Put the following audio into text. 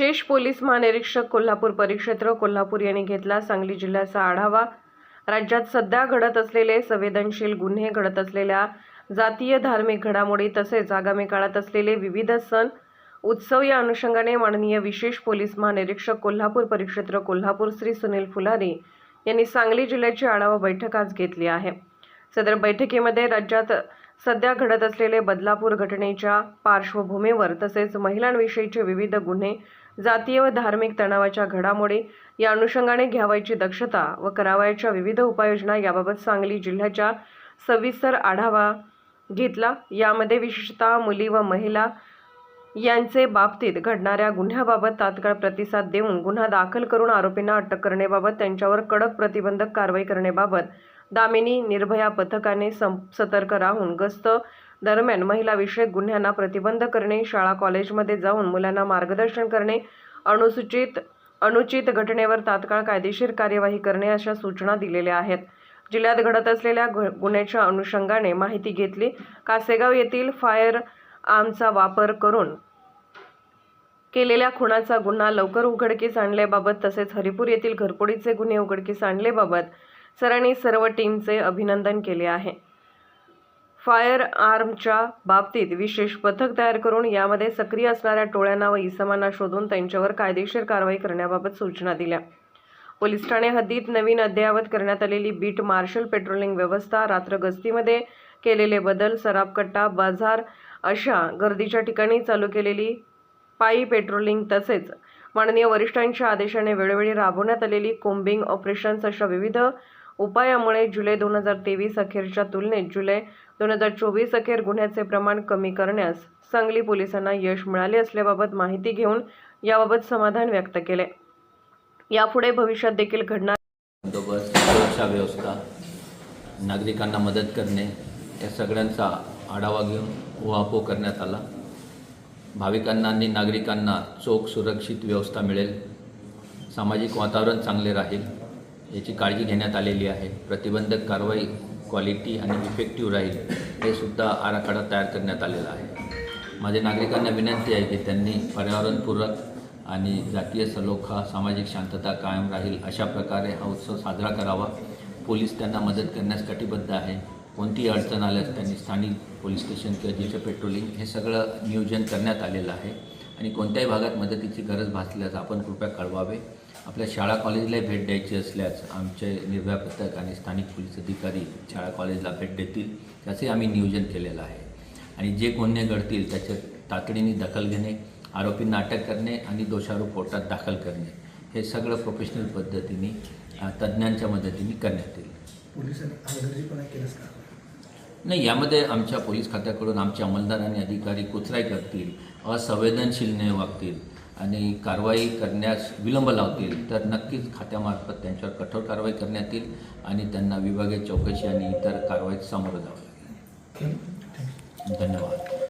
विशेष पोलीस महानिरीक्षक कोल्हापूर परिक्षेत्र कोल्हापूर यांनी घेतला सांगली जिल्ह्याचा आढावा. राज्यात सध्या घडत असलेले संवेदनशील गुन्हे घडत असलेल्या जातीय धार्मिक घडामोडी तसेच आगामी काळात असलेले विविध सण उत्सव या अनुषंगाने माननीय विशेष पोलीस महानिरीक्षक कोल्हापूर परिक्षेत्र कोल्हापूर श्री सुनील फुलारी यांनी सांगली जिल्ह्याची आढावा बैठक आज घेतली आहे. सदर बैठकीमध्ये राज्यात सध्या घडत असलेले बदलापूर घटनेच्या पार्श्वभूमीवर तसेच महिलांविषयीचे विविध गुन्हे जातीय व धार्मिक तणावाच्या घडामोडी या अनुषंगाने घ्यावयाची दक्षता व करावयाच्या विविध उपाययोजना याबाबत सांगली जिल्ह्याच्या सविस्तर आढावा घेतला. यामध्ये विशेषतः मुली व महिला यांचे बाबतीत घडणाऱ्या गुन्ह्याबाबत तात्काळ प्रतिसाद देऊन गुन्हा दाखल करून आरोपींना अटक करण्याबाबत त्यांच्यावर कडक प्रतिबंधक कारवाई करण्याबाबत दामिनी निर्भया पथकाने सं सतर्क राहून गस्त दरम्यान महिलाविषयक गुन्ह्यांना प्रतिबंध करणे शाळा कॉलेजमध्ये जाऊन मुलांना मार्गदर्शन करणे अनुसूचित अनुचित घटनेवर तात्काळ कायदेशीर कार्यवाही करणे अशा सूचना दिलेल्या आहेत. जिल्ह्यात घडत असलेल्या गुन्ह्याच्या अनुषंगाने माहिती घेतली. कासेगाव येथील फायर आर्मचा वापर करून केलेल्या खुनाचा गुन्हा लवकर उघडकीस आणल्याबाबत तसेच हरिपूर येथील घरपोडीचे गुन्हे उघडकीस आणल्याबाबत सरांनी सर्व टीमचे अभिनंदन केले आहे. फायर आर्मच्या बाबतीत विशेष पथक तयार करून यामध्ये सक्रिय असणाऱ्या टोळ्यांना व इसमांना शोधून त्यांच्यावर कायदेशीर कारवाई करण्याबाबत सूचना दिल्या. पोलीस ठाणे हद्दीत नवीन अद्ययावत करण्यात आलेली बीट मार्शल पेट्रोलिंग व्यवस्था रात्र गस्तीमध्ये केलेले बदल सराबकट्टा बाजार अशा गर्दीच्या ठिकाणी चालू केलेली पायी पेट्रोलिंग तसेच माननीय वरिष्ठांच्या आदेशाने वेळोवेळी राबवण्यात आलेली कोम्बिंग ऑपरेशन्स अशा विविध उपायामुळे जुलै दोन हजार तेवीस अखेरच्या तुलनेत जुलै दोन हजार चोवीस अखेर गुन्ह्याचे प्रमाण कमी करण्यास सांगली पोलिसांना यश मिळाले असल्याबाबत माहिती घेऊन याबाबत समाधान व्यक्त केले. यापुढे भविष्यात देखील घडणार बंदोबस्त सुरक्षा व्यवस्था नागरिकांना मदत करणे या सगळ्यांचा आढावा घेऊन उहापोह करण्यात आला. भाविकांना आणि नागरिकांना चोख सुरक्षित व्यवस्था मिळेल. सामाजिक वातावरण चांगले राहील. याची काळजी घेण्यात आलेली आहे. प्रतिबंधक कारवाई क्वालिटी आणि इफेक्टिव्ह राहील हे सुद्धा आराखडा तयार करण्यात आलेला आहे. माझ्या नागरिकांना विनंती आहे की त्यांनी पर्यावरणपूरक आणि जातीय सलोखा सामाजिक शांतता कायम राहील अशा प्रकारे हा उत्सव साजरा करावा. पोलीस त्यांना मदत करण्यास कटिबद्ध आहे. कोणतीही अडचण आल्यास त्यांनी स्थानिक पोलीस स्टेशन किंवा जिथे पेट्रोलिंग हे सगळं नियोजन करण्यात आलेलं आहे. आणि कोणत्याही भागात मदतीची गरज भासल्यास आपण कृपया कळवावे. आपल्या शाळा कॉलेजलाही भेट द्यायची असल्यास आमचे निर्भया पथक आणि स्थानिक पोलीस अधिकारी शाळा कॉलेजला भेट देतील. त्याचे आम्ही नियोजन केलेलं आहे. आणि जे गुन्हे घडतील त्याच्यात तातडीने दखल घेणे आरोपींना अटक करणे आणि दोषारोप कोर्टात दाखल करणे हे सगळं प्रोफेशनल पद्धतीने तज्ज्ञांच्या मदतीने करण्यात येईल. पोलिसांनी हलगर्जीपणा केलंच का? नाही यामध्ये आमच्या पोलीस खात्याकडून आमचे अंमलदार आणि अधिकारी कुचराई करतील असंवेदनशीलने वागतील. आणि कारवाई करण्यास विलंब लावतील तर नक्कीच खात्यामार्फत त्यांच्यावर कठोर कारवाई करण्यात येईल आणि त्यांना विभागीय चौकशी आणि इतर कारवाईत सामोरं जावं लागेल. धन्यवाद.